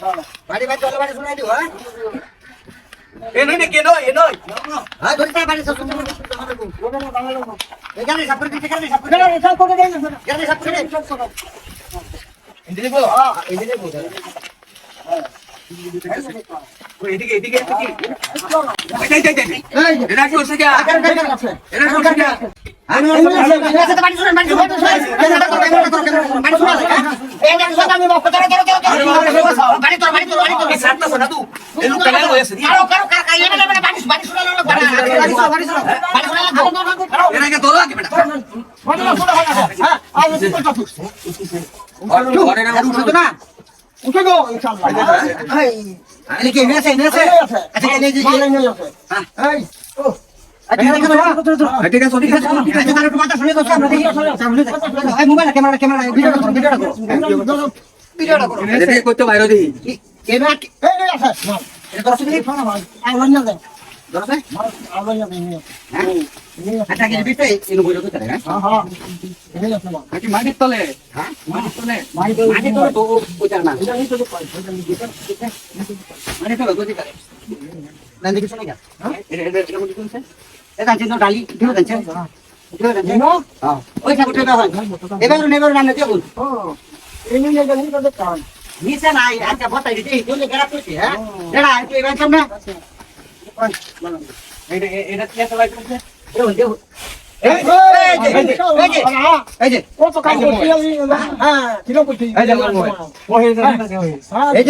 বাড়ি। বাড়ি করে যা। ধরো, ধরো, ধরো। চলে বাড়ি শুনাই দিও হ্যাঁ? এ নই না কে নই এ নই হ্যাঁ ধরতে বাড়ি সব শুনে এখানে সাপোর্ট দিতে এখানে সাপোর্ট এখানে সাপোর্ট দেন এখানে সাপোর্ট দেন এদিকে বল। হ্যাঁ এদিকে বল। এদিকে এদিকে এটা কি? হচ্ছে কি এটা কি হচ্ছে কি আমি বাড়ি শুনেন বাড়ি শুনেন বাড়ি শুনেন যে সব বাড়ি তোর হ্যাঁ উঠো গো ইনশাআল্লাহ এই এই কি নেছে নেছে আচ্ছা কইতে হ্যাঁ হ্যাঁ হ্যাঁ এই আছে মা নাকি মাটির তলে হ্যাঁ? মাটির তলে। তো মাটির তলে কইতে করে। না দেখি শুনে গা ডালি হ্যাঁ। নিচে নাই আচ্ছা বতাই দিতে এই গেরা হ্যাঁ? এবার সামনে এটা এটা কি আছে এই যে এই করছি করছি? এই